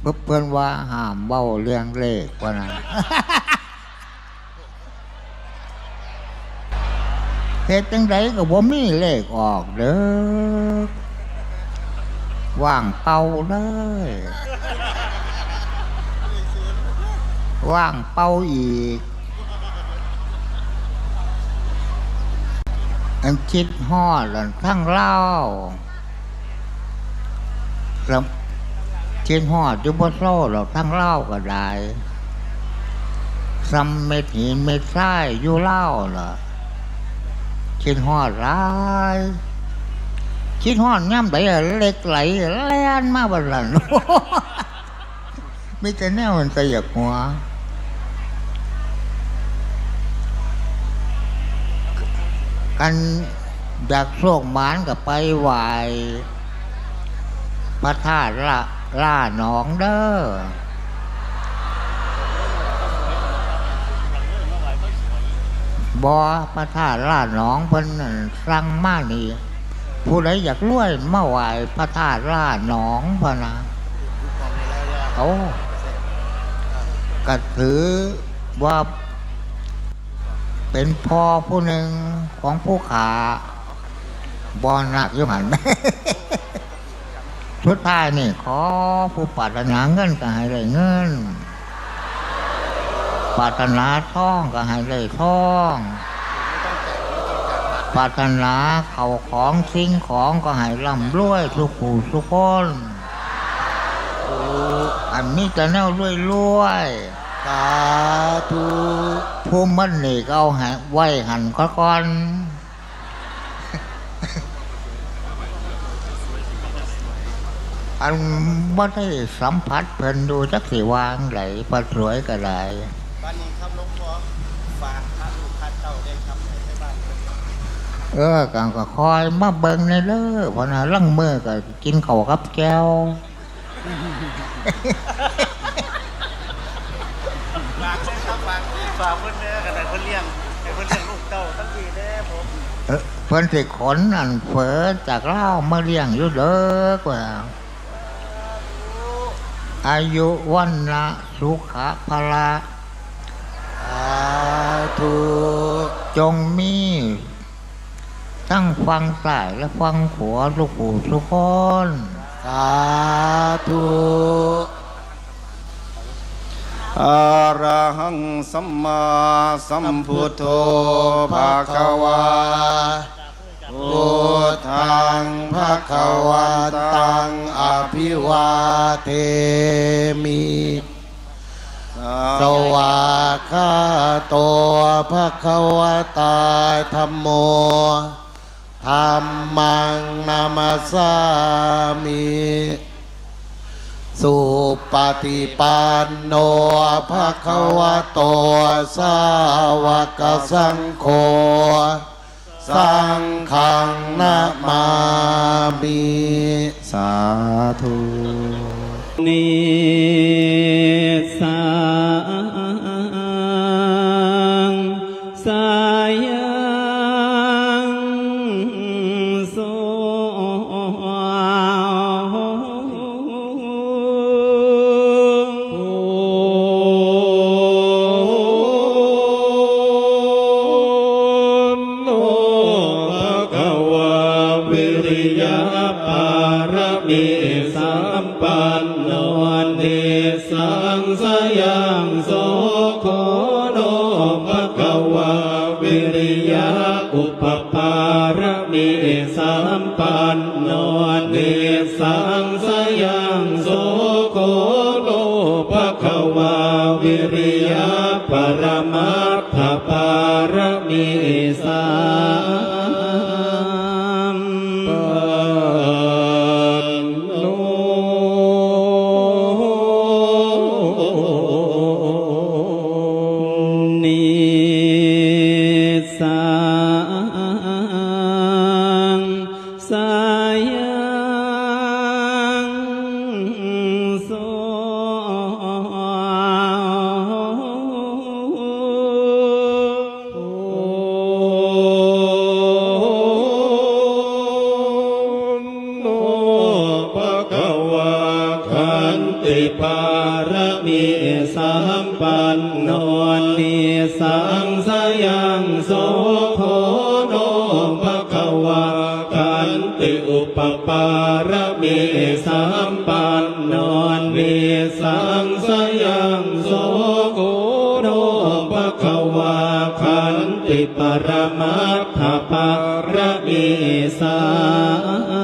เพิ่นเพิ่นว่าห้ามเบ้าเรื่องเลขว่านั้นเฮ็ดจังไดก็บ่มีเลขออกเด้อว่างเป่าเลยว่างเป่าอีก อันคิดฮอดแล้วทั้งเล่าแล้วคิดฮอดอยู่บ่โซ่แล้วทั้งเล่าก็ได้ซ้ำเม็ดหินเม็ดทรายอยู่เล่าล่ะคิดฮอดร้ายคิดฮอดย่ำไหลเล็กไหลแล่นมาบัดลันมีแต่แนวมันตะหยกหัวกันอยากโชคหมานกับไปไหวพระธาตุละ ล่าหนองเด้อบอพระธาตุล่าหนองเพิ่นนั่นสั่งมานี่ผู้ใดอยากรวยมาไหวพระธาตุล่าหนองพะนะเขาก็ถือว่าเป็นพ่อผู้หนึ่งของผู้ขาบอนักยุหัน สุดท้ายนี่ ขอผู้ปรารถนาเงินก็ให้ได้เงินปรารถนาท่องก็ให้ได้ท่องปรารถนาเขาของสิ่งของก็ให้ร่ำรวยทุกผู้ทุกคนอันนี้จะแนวรวยรวยสาธุผู้มันนี่ก็เอาไว้หันก็ก่อน อันบ่ได้สัมผัสเพิ่นดูจักสิวางไหลปลาสวยก็ได้บ้านนี้ครับหลวงพ่อฝากพระลูกพระเจ้าได้ครับให้ไปบ้านเพิ่นเออกัก็คอยมาเบิ่งในเด้อเพราะน่ะลังมือก็กินข้าวกับแก้วฝากได้ครับฝากฝากเพิ่นเด้อกันแต่เพิ่นเลี้ยงให้เพิ่นเลี้ยงลูกเต้าทั้งปีเด้อผมเออเพิ่นสิขนอันเฝอจากเล่าวมาเลี้ยงอยู่เด้อกว่า อายุวันนะสุขะพละสาธุจงมีทั้งฟังซ้ายและฟังขวาลูกผู้ทุกคนสาธุอะระหังสัมมาสัมพุทโธภะคะวา พุทธังภะคะวัตังอภิวาเทมิสวากาโตภะคะวะตาธัมโมธรรมังนามาสามิสุปฏิปันโนภะคะวะโตสาวกสังโฆ สังฆังนามามิสาธุนิ งสยังโสโคโนภะคะวะวิริยะอุปปารมีสัมปันโนเนสังสยังโสโคโนภะคะวะวิริยะปรมัตถปารมี สัมปันโนนิสังสยังโสโคโนภะคะวาขันติอุปปารมีสัมปันโนนิสังสยังโสโคโนภะคะวาขันติปรมัตถปารมีสัม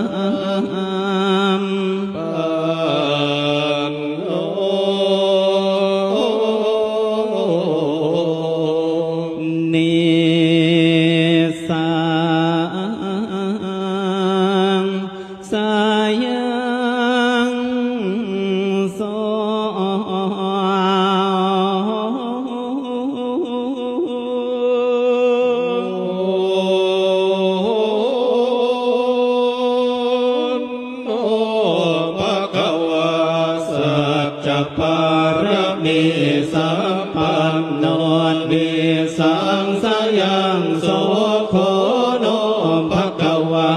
มีสัมปันโนนิสังสยังโสโคโนภะคะวา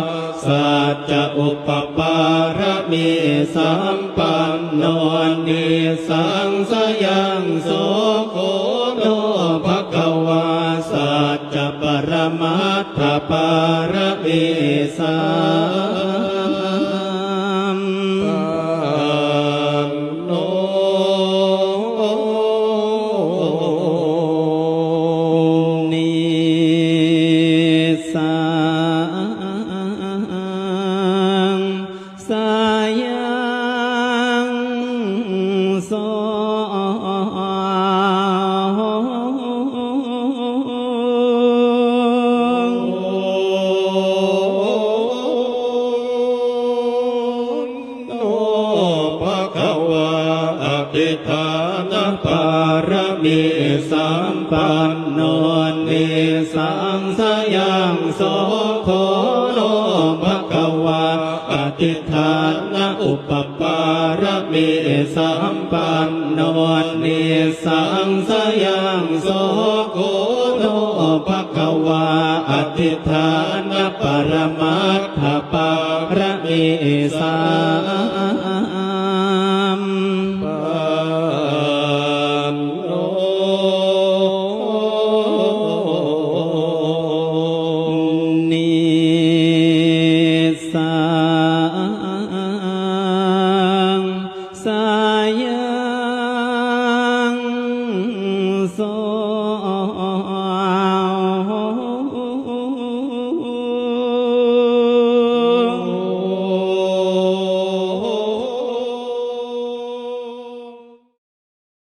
สัจจะอุปปารมีสัมปันโนนิสังสยังโสโคโนภะคะวาสัจจะปรมัตถปารมีสัมารมีสัมปันโนนิสังสยังโสโคโนภะคะวาอธิฐานะอุปปารมีสัมปันโนนิสังสยังโสโคโนภะคะวาอธิฐานปรมัตถปารมีสัม